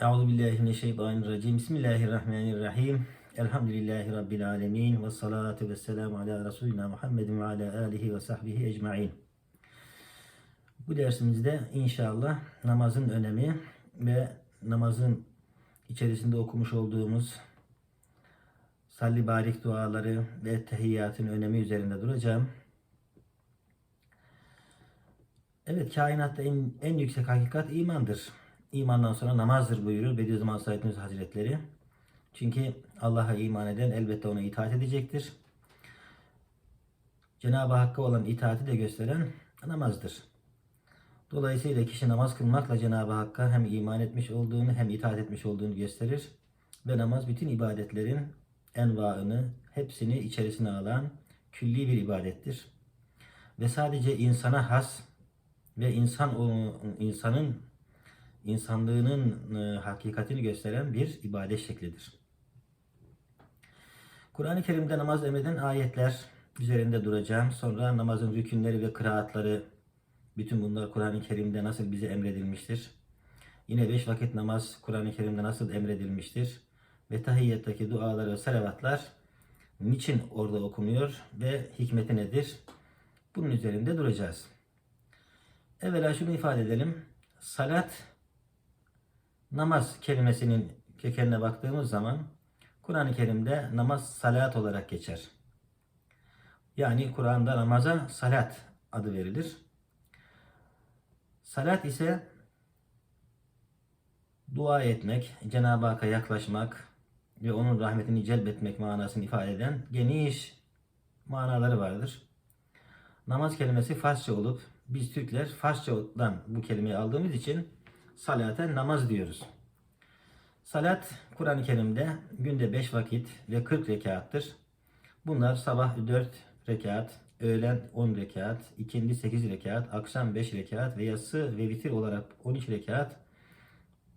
Euzu billahi mineşşeytanirracim. Bismillahirrahmanirrahim. Elhamdülillahi rabbil alamin ve salatu vesselamu ala resulina Muhammedin ve ala alihi ve sahbihi ecmaîn. Bu dersimizde inşallah namazın önemi ve namazın içerisinde okumuş olduğumuz salli barik duaları ve tehiyyatın önemi üzerinde duracağım. Evet kainatta en, en yüksek hakikat imandır. İmandan sonra namazdır buyurur Bediüzzaman Said Nursi Hazretleri. Çünkü Allah'a iman eden elbette ona itaat edecektir. Cenab-ı Hakk'a olan itaati de gösteren namazdır. Dolayısıyla kişi namaz kılmakla Cenab-ı Hakk'a hem iman etmiş olduğunu hem itaat etmiş olduğunu gösterir. Ve namaz bütün ibadetlerin envaını, hepsini içerisine alan külli bir ibadettir. Ve sadece insana has ve insan insanın insanlığının e, hakikatini gösteren bir ibadet şeklidir. Kur'an-ı Kerim'de namaz emreden ayetler üzerinde duracağım. Sonra namazın rükünleri ve kıraatları bütün bunlar Kur'an-ı Kerim'de nasıl bize emredilmiştir? Yine beş vakit namaz Kur'an-ı Kerim'de nasıl emredilmiştir? Ve tahiyyetteki dualar ve salavatlar niçin orada okunuyor ve hikmeti nedir? Bunun üzerinde duracağız. Evvela şunu ifade edelim. Salat, namaz kelimesinin kökenine baktığımız zaman Kur'an-ı Kerim'de namaz salat olarak geçer. Yani Kur'an'da namaza salat adı verilir. Salat ise dua etmek, Cenab-ı Hakk'a yaklaşmak ve onun rahmetini celbetmek manasını ifade eden geniş manaları vardır. Namaz kelimesi Farsça olup biz Türkler Farsçadan bu kelimeyi aldığımız için salate namaz diyoruz. Salat Kur'an-ı Kerim'de günde 5 vakit ve 40 rekattır. Bunlar sabah 4 rekat, öğlen 10 rekat, ikindi 8 rekat, akşam 5 rekat ve yatsı ve vitir olarak 13 rekat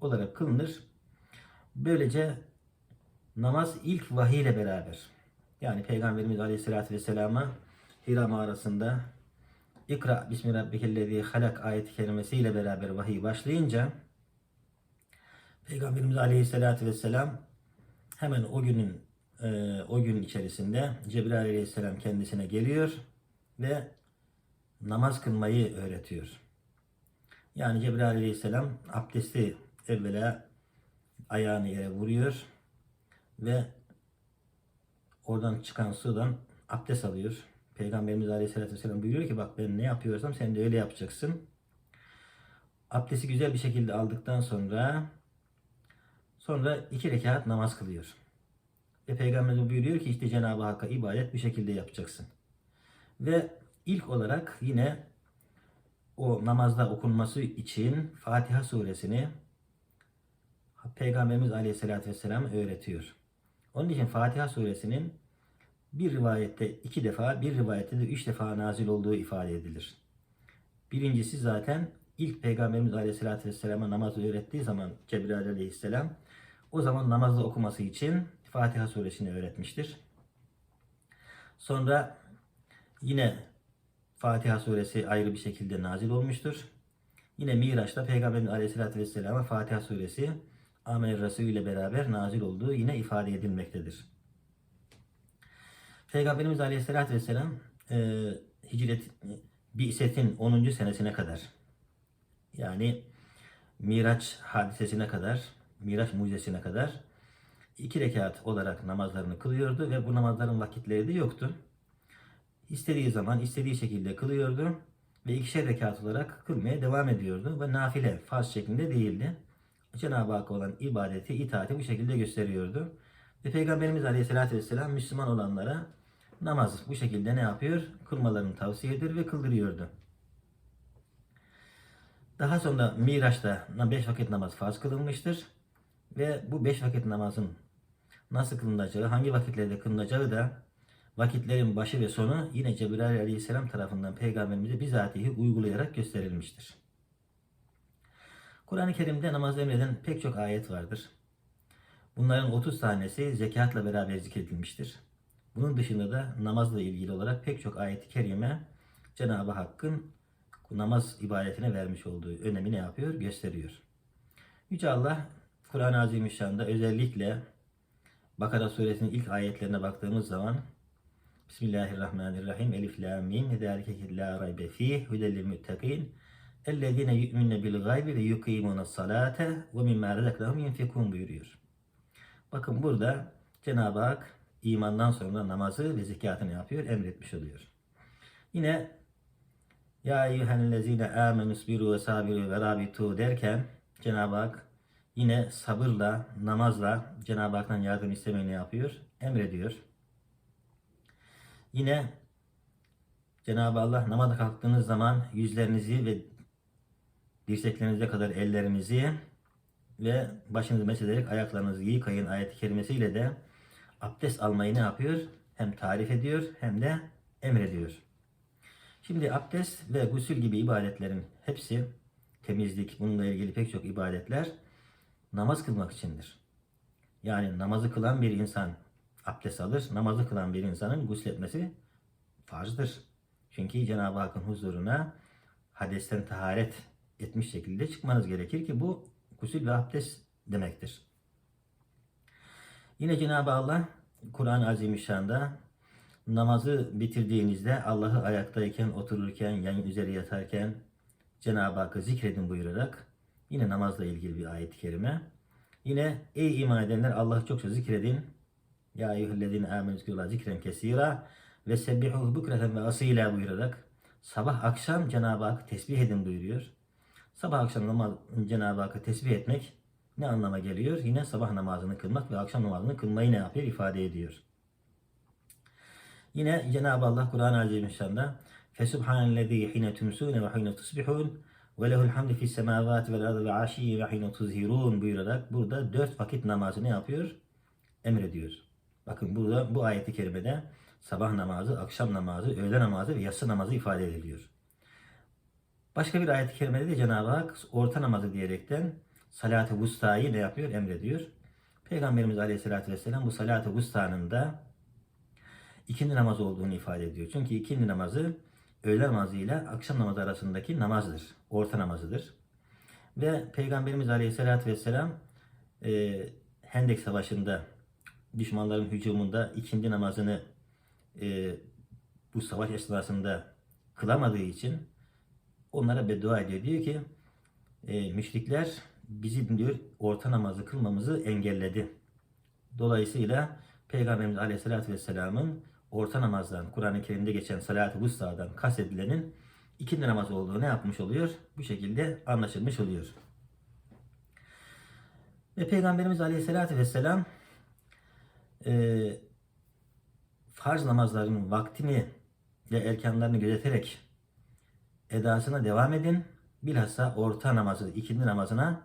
olarak kılınır. Böylece namaz ilk vahiy ile beraber yani Peygamberimiz Aleyhisselatü Vesselam'a Hira mağarasında İkra bismi rabbikellezi halak ayeti kerimesiyle beraber vahiy başlayınca Peygamberimiz Aleyhisselatü Vesselam hemen o günün e, o gün içerisinde Cebrail Aleyhisselam kendisine geliyor ve namaz kılmayı öğretiyor. Yani Cebrail Aleyhisselam abdesti evvela ayağını yere vuruyor ve oradan çıkan sudan abdest alıyor. Peygamberimiz Aleyhisselatü Vesselam buyuruyor ki bak ben ne yapıyorsam sen de öyle yapacaksın. Abdesti güzel bir şekilde aldıktan sonra sonra iki rekat namaz kılıyor. Ve Peygamberimiz buyuruyor ki işte Cenab-ı Hakk'a ibadet bu şekilde yapacaksın. Ve ilk olarak yine o namazda okunması için Fatiha suresini Peygamberimiz Aleyhisselatü Vesselam öğretiyor. Onun için Fatiha suresinin bir rivayette iki defa, bir rivayette de üç defa nazil olduğu ifade edilir. Birincisi zaten ilk Peygamberimiz Aleyhisselatü Vesselam'a namazı öğrettiği zaman Cebrail Aleyhisselam o zaman namazda okuması için Fatiha suresini öğretmiştir. Sonra yine Fatiha suresi ayrı bir şekilde nazil olmuştur. Yine Miraç'ta Peygamberimiz Aleyhisselatü Vesselam'a Fatiha suresi Amel Resulü ile beraber nazil olduğu yine ifade edilmektedir. Peygamberimiz Aleyhisselatü Vesselam e, hicret Bi'setin 10. senesine kadar yani Miraç hadisesine kadar, Miraç mucizesine kadar iki rekat olarak namazlarını kılıyordu ve bu namazların vakitleri de yoktu. İstediği zaman istediği şekilde kılıyordu ve ikişer rekat olarak kılmaya devam ediyordu ve nafile, farz şeklinde değildi. Cenab-ı Hakk'a olan ibadeti, itaati bu şekilde gösteriyordu. Ve Peygamberimiz Aleyhisselatü Vesselam Müslüman olanlara namaz bu şekilde ne yapıyor? Kılmalarını tavsiye ediyor ve kıldırıyordu. Daha sonra Miraç'ta 5 vakit namaz farz kılınmıştır. Ve bu 5 vakit namazın nasıl kılınacağı, hangi vakitlerde kılınacağı da vakitlerin başı ve sonu yine Cebrail Aleyhisselam tarafından Peygamberimize bizatihi uygulayarak gösterilmiştir. Kur'an-ı Kerim'de namaz emreden pek çok ayet vardır. Bunların 30 tanesi zekatla beraber zikredilmiştir. Bunun dışında da namazla ilgili olarak pek çok ayet-i kerime Cenab-ı Hakk'ın namaz ibadetine vermiş olduğu önemi ne yapıyor? Gösteriyor. Yüce Allah Kur'an-ı Azimüşşan'da özellikle Bakara suresinin ilk ayetlerine baktığımız zaman Bismillahirrahmanirrahim. Elif la mim. Zalike la raybe fih. Hudel muttaqin. Ellezine yu'minune bil gaybi ve yuqimuna salate ve mimma razaknahum buyuruyor. Bakın burada Cenab-ı Hak imandan sonra namazı ve zekatını yapıyor, emretmiş oluyor. Yine Ya eyyühellezine amenu sbiru ve sabiru ve rabitu derken Cenab-ı Hak yine sabırla, namazla Cenab-ı Hak'tan yardım istemeyi ne yapıyor? Emrediyor. Yine Cenab-ı Allah namaza kalktığınız zaman yüzlerinizi ve dirseklerinize kadar ellerinizi ve başınızı mesederek ayaklarınızı yıkayın ayeti kerimesiyle de abdest almayı ne yapıyor? Hem tarif ediyor hem de emrediyor. Şimdi abdest ve gusül gibi ibadetlerin hepsi temizlik, bununla ilgili pek çok ibadetler namaz kılmak içindir. Yani namazı kılan bir insan abdest alır, namazı kılan bir insanın gusletmesi farzdır. Çünkü Cenab-ı Hakk'ın huzuruna hadesten taharet etmiş şekilde çıkmanız gerekir ki bu gusül ve abdest demektir. Yine Cenab-ı Allah Kur'an-ı Azimüşşan'da namazı bitirdiğinizde Allah'ı ayaktayken, otururken, yayın üzeri yatarken Cenab-ı Hakk'ı zikredin buyurarak yine namazla ilgili bir ayet-i kerime. Yine ey iman edenler Allah'ı çokça zikredin. Ya eyyühellezine amenü zikrullaha zikren kesira ve sebbihuhu bukreten ve asila buyurarak sabah akşam Cenab-ı Hakk'ı tesbih edin buyuruyor. Sabah akşam namaz Cenab-ı Hakk'ı tesbih etmek ne anlama geliyor? Yine sabah namazını kılmak ve akşam namazını kılmayı ne yapıyor? ifade ediyor. Yine Cenab-ı Allah Kur'an-ı Azimüşşan'da hine tusbihûn ve lehul hamdu fis semâvâti vel ardı ve aşiyyi ve hine tuzhirûn buyurarak burada dört vakit namazı ne yapıyor? Emrediyor. Bakın burada bu ayeti kerimede sabah namazı, akşam namazı, öğle namazı ve yatsı namazı ifade ediliyor. Başka bir ayet-i kerimede de Cenab-ı Hak orta namazı diyerekten salat-ı vustayı ne yapıyor? Emrediyor. Peygamberimiz Aleyhisselatü Vesselam bu salat-ı vustanın da ikindi namaz olduğunu ifade ediyor. Çünkü ikindi namazı öğle namazı ile akşam namazı arasındaki namazdır. Orta namazıdır. Ve Peygamberimiz Aleyhisselatü Vesselam e, Hendek Savaşı'nda düşmanların hücumunda ikindi namazını e, bu savaş esnasında kılamadığı için onlara beddua ediyor. Diyor ki e, müşrikler bizim diyor orta namazı kılmamızı engelledi. Dolayısıyla Peygamberimiz Aleyhisselatü Vesselam'ın orta namazdan, Kur'an-ı Kerim'de geçen salat-ı vusta'dan kastedilenin ikindi namaz olduğu ne yapmış oluyor? Bu şekilde anlaşılmış oluyor. Ve Peygamberimiz Aleyhisselatü Vesselam e, farz namazların vaktini ve erkanlarını gözeterek edasına devam edin. Bilhassa orta namazı, ikindi namazına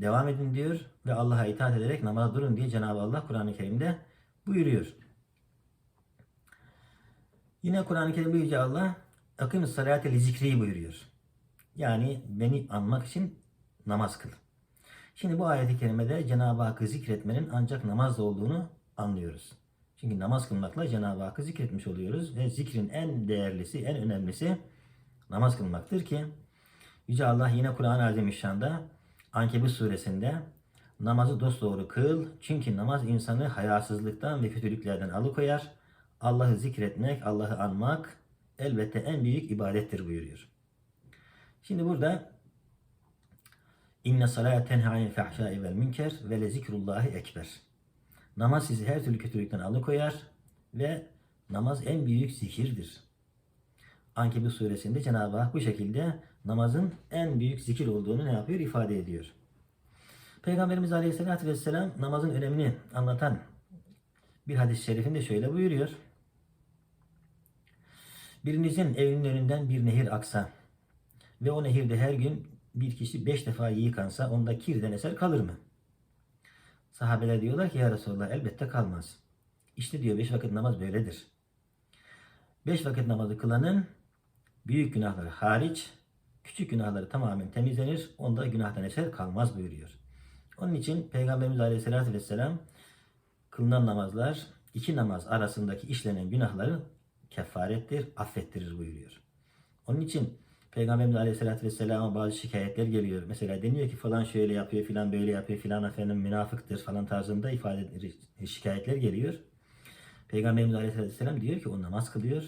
devam edin diyor ve Allah'a itaat ederek namaza durun diye Cenab-ı Allah Kur'an-ı Kerim'de buyuruyor. Yine Kur'an-ı Kerim'de Yüce Allah akım salate li zikri buyuruyor. Yani beni anmak için namaz kıl. Şimdi bu ayeti kerimede Cenab-ı Hakk'ı zikretmenin ancak namazla olduğunu anlıyoruz. Çünkü namaz kılmakla Cenab-ı Hakk'ı zikretmiş oluyoruz ve zikrin en değerlisi, en önemlisi namaz kılmaktır ki Yüce Allah yine Kur'an-ı Azimüşşan'da Ankebut suresinde namazı dosdoğru kıl çünkü namaz insanı hayasızlıktan ve kötülüklerden alıkoyar. Allah'ı zikretmek, Allah'ı anmak elbette en büyük ibadettir buyuruyor. Şimdi burada İnne salâ tenhâ anil fahşâi vel münker ve le zikrullâhi ekber. Namaz sizi her türlü kötülükten alıkoyar ve namaz en büyük zikirdir. Ankebut suresinde Cenab-ı Hak bu şekilde namazın en büyük zikir olduğunu ne yapıyor? ifade ediyor. Peygamberimiz Aleyhisselatü Vesselam namazın önemini anlatan bir hadis-i şerifinde şöyle buyuruyor. Birinizin evinin önünden bir nehir aksa ve o nehirde her gün bir kişi beş defa yıkansa onda kirden eser kalır mı? Sahabeler diyorlar ki ya Resulallah elbette kalmaz. İşte diyor beş vakit namaz böyledir. Beş vakit namazı kılanın büyük günahları hariç küçük günahları tamamen temizlenir. Onda günahtan eser kalmaz buyuruyor. Onun için Peygamberimiz Aleyhisselatü Vesselam kılınan namazlar iki namaz arasındaki işlenen günahları kefarettir, affettirir buyuruyor. Onun için Peygamberimiz Aleyhisselatü Vesselam'a bazı şikayetler geliyor. Mesela deniyor ki falan şöyle yapıyor filan böyle yapıyor filan efendim münafıktır falan tarzında ifade şikayetler geliyor. Peygamberimiz Aleyhisselatü Vesselam diyor ki o namaz kılıyor.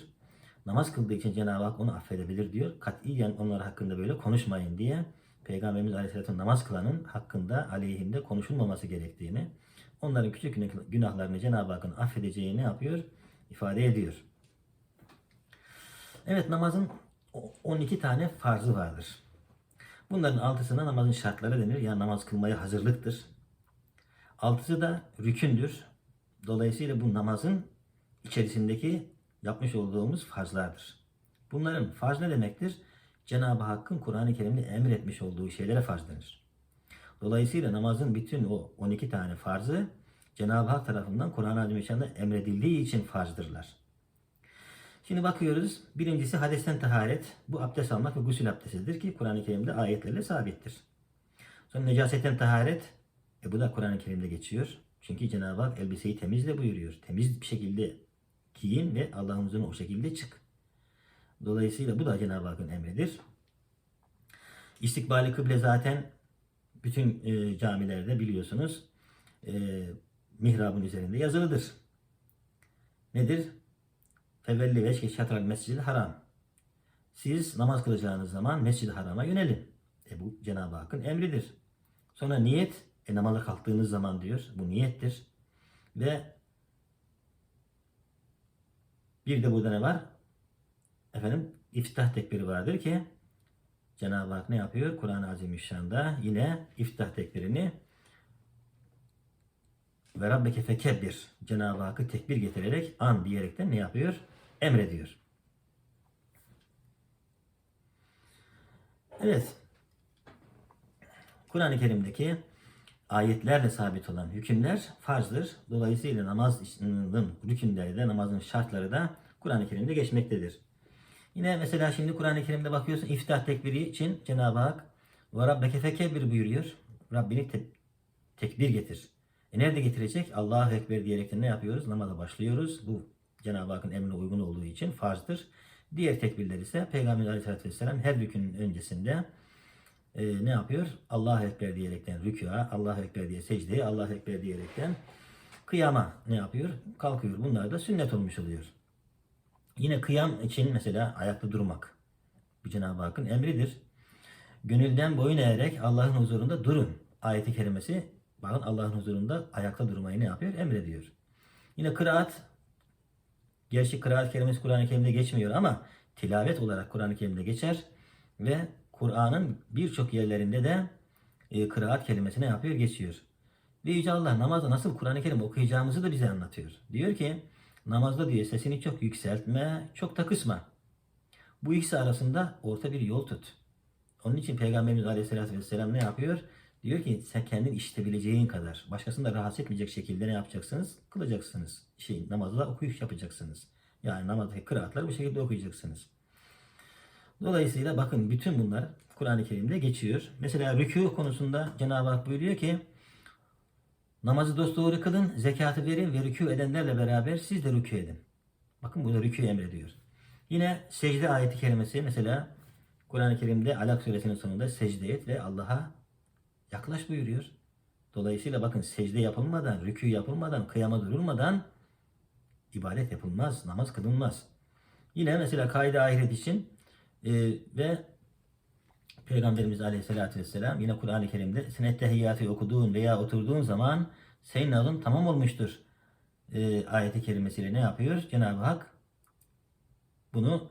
Namaz kıldığı için Cenab-ı Hak onu affedebilir diyor. Katiyen onlar hakkında böyle konuşmayın diye Peygamberimiz Aleyhisselatü namaz kılanın hakkında aleyhinde konuşulmaması gerektiğini, onların küçük günah- günahlarını Cenab-ı Hakk'ın affedeceğini yapıyor? ifade ediyor. Evet namazın o- 12 tane farzı vardır. Bunların altısına namazın şartları denir. Yani namaz kılmaya hazırlıktır. Altısı da rükündür. Dolayısıyla bu namazın içerisindeki yapmış olduğumuz farzlardır. Bunların farz ne demektir? Cenab-ı Hakk'ın Kur'an-ı Kerim'de emretmiş olduğu şeylere farz denir. Dolayısıyla namazın bütün o 12 tane farzı Cenab-ı Hak tarafından Kur'an-ı Azimüşşan'da emredildiği için farzdırlar. Şimdi bakıyoruz. Birincisi hadesten taharet. Bu abdest almak ve gusül abdestidir ki Kur'an-ı Kerim'de ayetlerle sabittir. Sonra necasetten taharet. E bu da Kur'an-ı Kerim'de geçiyor. Çünkü Cenab-ı Hak elbiseyi temizle buyuruyor. Temiz bir şekilde giyin ve Allah'ın huzuruna o şekilde çık. Dolayısıyla bu da Cenab-ı Hakk'ın emridir. İstikbali kıble zaten bütün e, camilerde biliyorsunuz e, mihrabın üzerinde yazılıdır. Nedir? Fevelli veşke şatral mescid haram. Siz namaz kılacağınız zaman mescid-i harama yönelin. E bu Cenab-ı Hakk'ın emridir. Sonra niyet, e namaza kalktığınız zaman diyor, bu niyettir. Ve bir de burada ne var? Efendim, iftah tekbiri vardır ki Cenab-ı Hak ne yapıyor? Kur'an-ı Azimüşşan'da yine iftah tekbirini ve Rabbeke fekebbir Cenab-ı Hakk'ı tekbir getirerek an diyerekten ne yapıyor? Emrediyor. Evet. Kur'an-ı Kerim'deki ayetlerle sabit olan hükümler farzdır. Dolayısıyla namazın rükünleri de namazın şartları da Kur'an-ı Kerim'de geçmektedir. Yine mesela şimdi Kur'an-ı Kerim'de bakıyorsun iftah tekbiri için Cenab-ı Hak ve Rabbeke fekebbir buyuruyor. Rabbini te- tekbir getir. E nerede getirecek? Allahu Ekber diyerekten ne yapıyoruz? Namaza başlıyoruz. Bu Cenab-ı Hakk'ın emrine uygun olduğu için farzdır. Diğer tekbirler ise Peygamber Aleyhisselatü Vesselam her rükünün öncesinde e, ne yapıyor? Allahu Ekber diyerekten rükûa, Allahu Ekber diye secdeye, Allahu Ekber diyerekten kıyama ne yapıyor? Kalkıyor. Bunlar da sünnet olmuş oluyor. Yine kıyam için mesela ayakta durmak. Bu Cenab-ı Hakk'ın emridir. Gönülden boyun eğerek Allah'ın huzurunda durun. Ayeti kerimesi bakın Allah'ın huzurunda ayakta durmayı ne yapıyor? Emrediyor. Yine kıraat Gerçi kıraat kelimesi Kur'an-ı Kerim'de geçmiyor ama tilavet olarak Kur'an-ı Kerim'de geçer ve Kur'an'ın birçok yerlerinde de e, kıraat kelimesi ne yapıyor? Geçiyor. Ve Yüce Allah namazda nasıl Kur'an-ı Kerim okuyacağımızı da bize anlatıyor. Diyor ki namazda diyor sesini çok yükseltme, çok da. Bu ikisi arasında orta bir yol tut. Onun için Peygamberimiz Aleyhisselatü Vesselam ne yapıyor? Diyor ki sen kendin işitebileceğin kadar, başkasını da rahatsız etmeyecek şekilde ne yapacaksınız? Kılacaksınız. Şey, namazda okuyuş yapacaksınız. Yani namazdaki kıraatları bu şekilde okuyacaksınız. Dolayısıyla bakın bütün bunlar Kur'an-ı Kerim'de geçiyor. Mesela rükû konusunda Cenab-ı Hak buyuruyor ki namazı dosdoğru kılın, zekatı verin ve rükû edenlerle beraber siz de rükû edin. Bakın burada rükû emrediyor. Yine secde ayeti kerimesi mesela Kur'an-ı Kerim'de Alak suresinin sonunda secde et ve Allah'a yaklaş buyuruyor. Dolayısıyla bakın secde yapılmadan, rükû yapılmadan, kıyama durulmadan ibadet yapılmaz, namaz kılınmaz. Yine mesela kaide ahiret için e, ve Peygamberimiz Aleyhisselatü Vesselam yine Kur'an-ı Kerim'de sen ettehiyyatı okuduğun veya oturduğun zaman senin adın tamam olmuştur. E, ayeti kerimesiyle ne yapıyor? Cenab-ı Hak bunu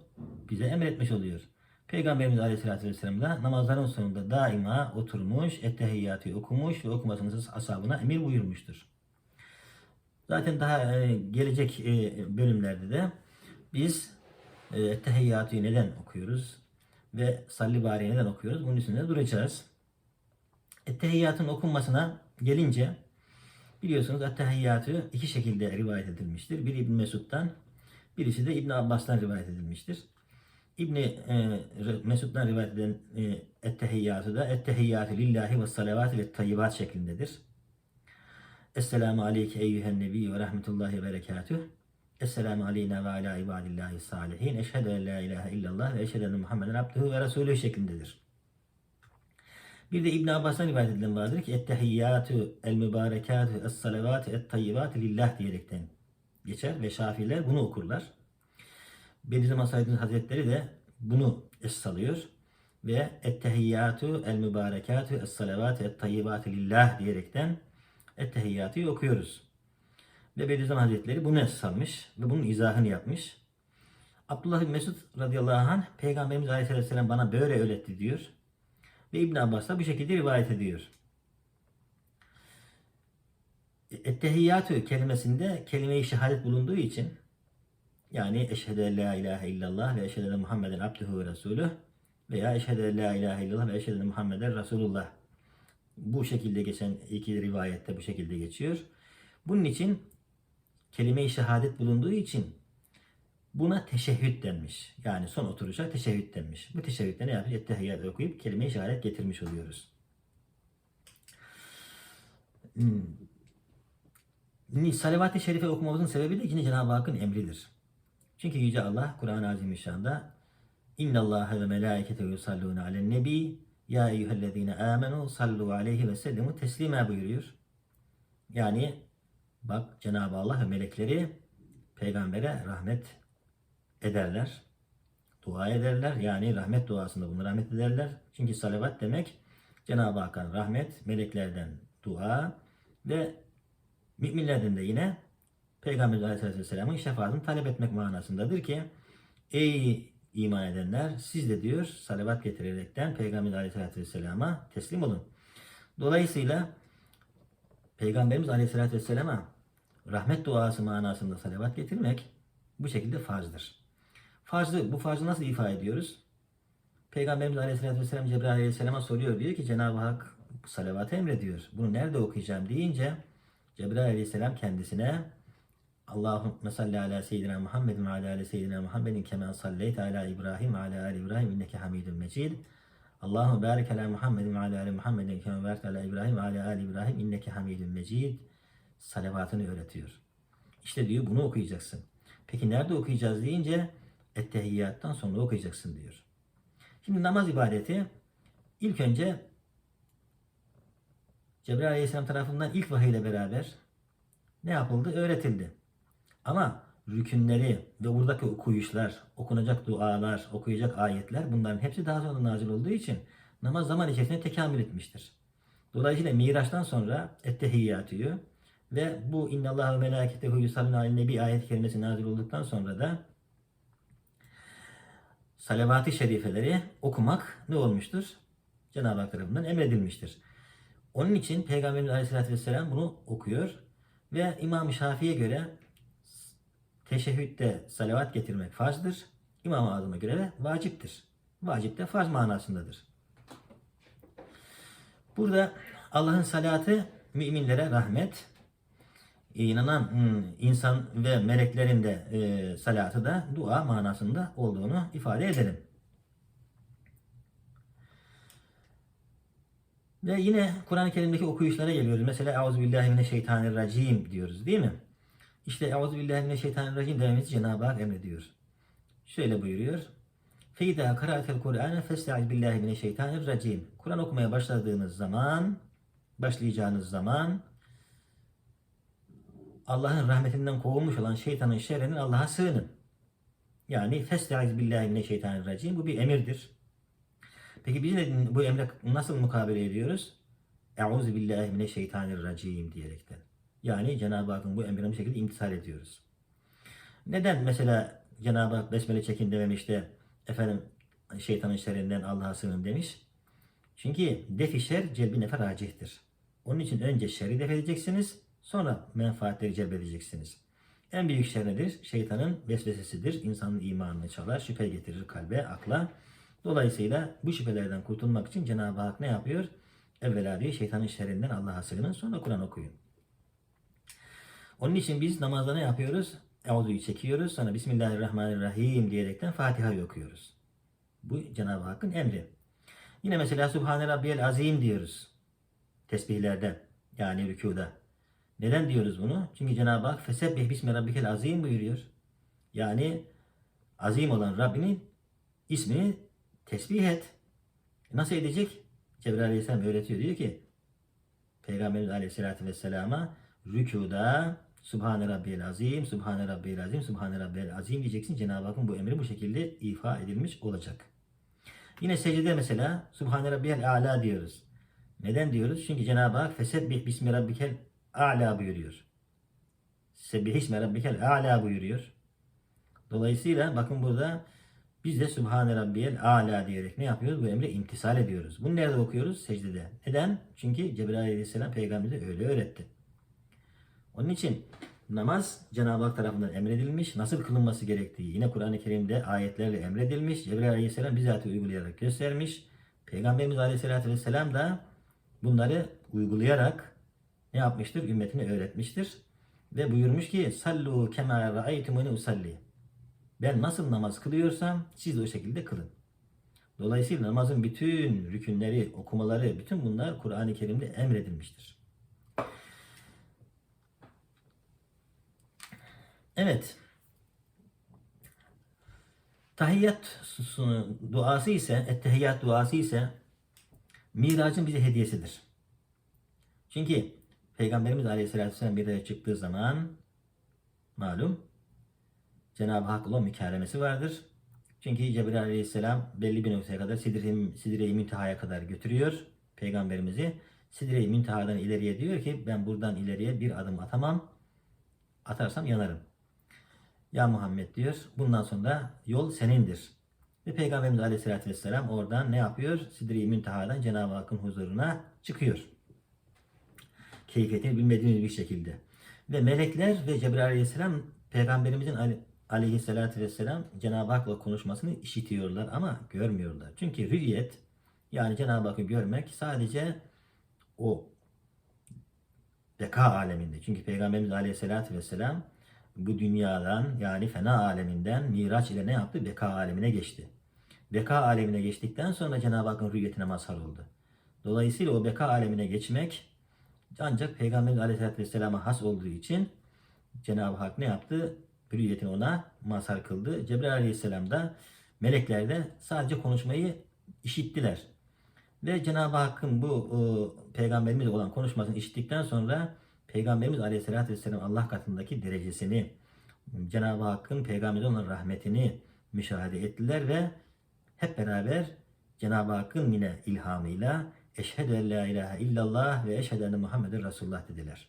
bize emretmiş oluyor. Peygamberimiz Aleyhisselatü Vesselam da namazların sonunda daima oturmuş, ettehiyyatı okumuş ve okumasını ashabına emir buyurmuştur. Zaten daha e, gelecek e, bölümlerde de biz e, neden okuyoruz ve salli bari neden okuyoruz bunun üstünde duracağız. Ettehiyyatın okunmasına gelince biliyorsunuz ettehiyyatı iki şekilde rivayet edilmiştir. Biri İbn Mesud'dan, birisi de İbn Abbas'tan rivayet edilmiştir. İbni e, Mesud'dan rivayet edilen e, ettehiyyatı da ettehiyyatü lillahi ve salavatü ve tayyibat şeklindedir. Esselamu aleyke eyyühen nebi ve rahmetullahi ve berekatüh. Esselamu aleyna ve ala ibadillahi salihin. Eşhedü en la ilahe illallah ve eşhedü enne Muhammeden abduhu ve resulü şeklindedir. Bir de İbn Abbas'tan rivayet edilen vardır ki ettehiyyatü el mübarekatü es salavatü et tayyibatü lillah diyerekten geçer ve Şafiiler bunu okurlar. Bediüzzaman Said Hazretleri de bunu es alıyor ve ettehiyyatü el mübarekatü es salavatü et tayyibatü lillah diyerekten ettehiyyatü okuyoruz. Ve Bediüzzaman Hazretleri bunu es almış ve bunun izahını yapmış. Abdullah bin Mesud radıyallahu anh Peygamberimiz Aleyhisselam bana böyle öğretti diyor. Ve İbn Abbas da bu şekilde rivayet ediyor. Ettehiyyatü kelimesinde kelime-i şehadet bulunduğu için yani eşhedü en la ilahe illallah ve eşhedü enne Muhammeden abduhu ve resulüh veya eşhedü en la ilahe illallah ve eşhedü enne Muhammeden Resulullah. Bu şekilde geçen iki rivayette bu şekilde geçiyor. Bunun için kelime-i şehadet bulunduğu için buna teşehhüd denmiş. Yani son oturuşa teşehhüd denmiş. Bu teşehhütte ne yapıyoruz? Ettehiyyat okuyup kelime-i şehadet getirmiş oluyoruz. Hmm. Salavat-ı Şerife okumamızın sebebi de yine Cenab-ı Hakk'ın emridir. Çünkü Yüce Allah Kur'an-ı Azimüşşan'da İnna Allah ve melâiketehu yusallûne alen nebi ya eyyühellezîne âmenû sallu aleyhi ve sellimu teslima buyuruyor. Yani bak Cenab-ı Allah ve melekleri peygambere rahmet ederler. Dua ederler. Yani rahmet duasında bunu rahmet ederler. Çünkü salavat demek Cenab-ı Hakk'ın rahmet, meleklerden dua ve müminlerden de yine Peygamber Aleyhisselam'ın şefaatini talep etmek manasındadır ki ey iman edenler siz de diyor salavat getirerekten Peygamber Aleyhisselam'a teslim olun. Dolayısıyla Peygamberimiz Aleyhisselatü Vesselam'a rahmet duası manasında salavat getirmek bu şekilde farzdır. Farzı, bu farzı nasıl ifade ediyoruz? Peygamberimiz Aleyhisselatü Vesselam Cebrail Aleyhisselam'a soruyor. Diyor ki Cenab-ı Hak salavatı emrediyor. Bunu nerede okuyacağım deyince Cebrail Aleyhisselam kendisine Allahümme salli ala seyyidina Muhammedin ve ala ala seyyidina Muhammedin kema salleyte ala İbrahim ala ali İbrahim inneke hamidun mecid. Allahümme barik ala Muhammedin ve ala ali Muhammedin kema barik ala İbrahim ve ala ali İbrahim inneke hamidun mecid. Salavatını öğretiyor. İşte diyor bunu okuyacaksın. Peki nerede okuyacağız deyince ettehiyyattan sonra okuyacaksın diyor. Şimdi namaz ibadeti ilk önce Cebrail Aleyhisselam tarafından ilk vahiy ile beraber ne yapıldı? Öğretildi. Ama rükünleri ve buradaki okuyuşlar, okunacak dualar, okuyacak ayetler bunların hepsi daha sonra nazil olduğu için namaz zaman içerisinde tekamül etmiştir. Dolayısıyla Miraç'tan sonra ettehiyyatüyü ve bu innallahu ve melâketehu yusallûne alen nebi ayet kelimesi nazil olduktan sonra da salavat-ı şerifeleri okumak ne olmuştur? Cenab-ı Hak tarafından emredilmiştir. Onun için Peygamberimiz Aleyhisselatü Vesselam bunu okuyor ve İmam-ı Şafii'ye göre teşehhütte salavat getirmek farzdır. İmam-ı Azam'a göre de vaciptir. Vacip de farz manasındadır. Burada Allah'ın salatı müminlere rahmet, inanan hmm, insan ve meleklerin de e, salatı da dua manasında olduğunu ifade edelim. Ve yine Kur'an-ı Kerim'deki okuyuşlara geliyoruz. Mesela Euzubillahimineşşeytanirracim diyoruz değil mi? İşte Euzubillahimineşşeytanirracim dememizi Cenab-ı Hak emrediyor. Şöyle buyuruyor. Feyda kara'atel Kur'ane festaiz billahi mineşşeytanirracim. Kur'an okumaya başladığınız zaman, başlayacağınız zaman Allah'ın rahmetinden kovulmuş olan şeytanın şerrinden Allah'a sığının. Yani festaiz billahi mineşşeytanirracim. Bu bir emirdir. Peki biz bu emre nasıl mukabele ediyoruz? Euzu billahi diyerekten. Yani Cenab-ı Hakk'ın bu emrine bu şekilde imtisal ediyoruz. Neden mesela Cenab-ı Hak besmele çekin dememiş de efendim şeytanın şerrinden Allah'a sığının demiş? Çünkü defi şer celbi nefer racihtir. Onun için önce şerri def edeceksiniz, sonra menfaatleri celbedeceksiniz. En büyük şer nedir? Şeytanın vesvesesidir. İnsanın imanını çalar, şüphe getirir kalbe, akla. Dolayısıyla bu şüphelerden kurtulmak için Cenab-ı Hak ne yapıyor? Evvela diyor şeytanın şerrinden Allah'a sığının sonra Kur'an okuyun. Onun için biz namazda ne yapıyoruz? Euzu'yu çekiyoruz sonra Bismillahirrahmanirrahim diyerekten Fatiha'yı okuyoruz. Bu Cenab-ı Hakk'ın emri. Yine mesela Subhane Rabbiyel Azim diyoruz. Tesbihlerde yani rükuda. Neden diyoruz bunu? Çünkü Cenab-ı Hak Fesebbih Bismi Azim buyuruyor. Yani azim olan Rabbinin ismini tesbih et. Nasıl edecek? Cebrail Aleyhisselam öğretiyor. Diyor ki Peygamberimiz Aleyhisselatü Vesselam'a rükuda Subhane Rabbiyel Azim, Subhane Rabbiyel Azim, Subhane Rabbiyel Azim diyeceksin. Cenab-ı Hakk'ın bu emri bu şekilde ifa edilmiş olacak. Yine secde mesela Subhane Rabbiyel A'la diyoruz. Neden diyoruz? Çünkü Cenab-ı Hak Fesebbih Bismi Rabbikel A'la buyuruyor. Sebbih ismi Rabbikel A'la buyuruyor. Dolayısıyla bakın burada biz de Sübhane Rabbiyel A'la diyerek ne yapıyoruz? Bu emre imtisal ediyoruz. Bunu nerede okuyoruz? Secdede. Neden? Çünkü Cebrail Aleyhisselam peygamberimize öyle öğretti. Onun için namaz Cenab-ı Hak tarafından emredilmiş. Nasıl kılınması gerektiği yine Kur'an-ı Kerim'de ayetlerle emredilmiş. Cebrail Aleyhisselam bizzat uygulayarak göstermiş. Peygamberimiz Aleyhisselatü Vesselam da bunları uygulayarak ne yapmıştır? Ümmetine öğretmiştir. Ve buyurmuş ki sallu kema ra'aytumuni usalli. Ben nasıl namaz kılıyorsam siz de o şekilde kılın. Dolayısıyla namazın bütün rükünleri, okumaları, bütün bunlar Kur'an-ı Kerim'de emredilmiştir. Evet. Tahiyyat duası ise, ettehiyyat duası ise miracın bize hediyesidir. Çünkü Peygamberimiz Aleyhisselatü Vesselam bir çıktığı zaman malum Cenab-ı Hak olan mükerremesi vardır. Çünkü Cebrail Aleyhisselam belli bir noktaya kadar Sidre-i Sidre Münteha'ya kadar götürüyor Peygamberimizi. Sidre-i Münteha'dan ileriye diyor ki ben buradan ileriye bir adım atamam. Atarsam yanarım. Ya Muhammed diyor bundan sonra yol senindir. Ve Peygamberimiz Aleyhisselatü Vesselam oradan ne yapıyor? Sidre-i Münteha'dan Cenab-ı Hakk'ın huzuruna çıkıyor. Keyfiyetini bilmediğimiz bir şekilde. Ve melekler ve Cebrail Aleyhisselam Peygamberimizin Ali, aleyhissalatü vesselam Cenab-ı Hak'la konuşmasını işitiyorlar ama görmüyorlar. Çünkü rüyet yani Cenab-ı Hakk'ı görmek sadece o beka aleminde. Çünkü Peygamberimiz aleyhissalatü vesselam bu dünyadan yani fena aleminden miraç ile ne yaptı? Beka alemine geçti. Beka alemine geçtikten sonra Cenab-ı Hakk'ın rüyetine mazhar oldu. Dolayısıyla o beka alemine geçmek ancak Peygamberimiz aleyhissalatü vesselama has olduğu için Cenab-ı Hak ne yaptı? Hürriyetini ona mazhar kıldı. Cebrail aleyhisselam da melekler de sadece konuşmayı işittiler. Ve Cenab-ı Hakk'ın bu e, peygamberimiz olan konuşmasını işittikten sonra Peygamberimiz Aleyhisselatü Vesselam Allah katındaki derecesini, Cenab-ı Hakk'ın peygamberine olan rahmetini müşahede ettiler ve hep beraber Cenab-ı Hakk'ın yine ilhamıyla Eşhedü en la ilahe illallah ve eşhedü enne Muhammeden Resulullah dediler.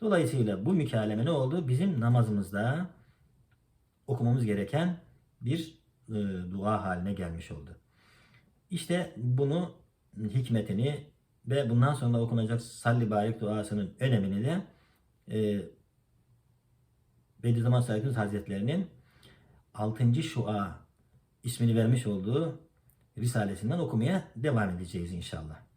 Dolayısıyla bu mükaleme ne oldu? Bizim namazımızda okumamız gereken bir e, dua haline gelmiş oldu. İşte bunu hikmetini ve bundan sonra okunacak salli barik duasının önemini de e, Bediüzzaman Said Hazretlerinin 6. Şua ismini vermiş olduğu Risalesinden okumaya devam edeceğiz inşallah.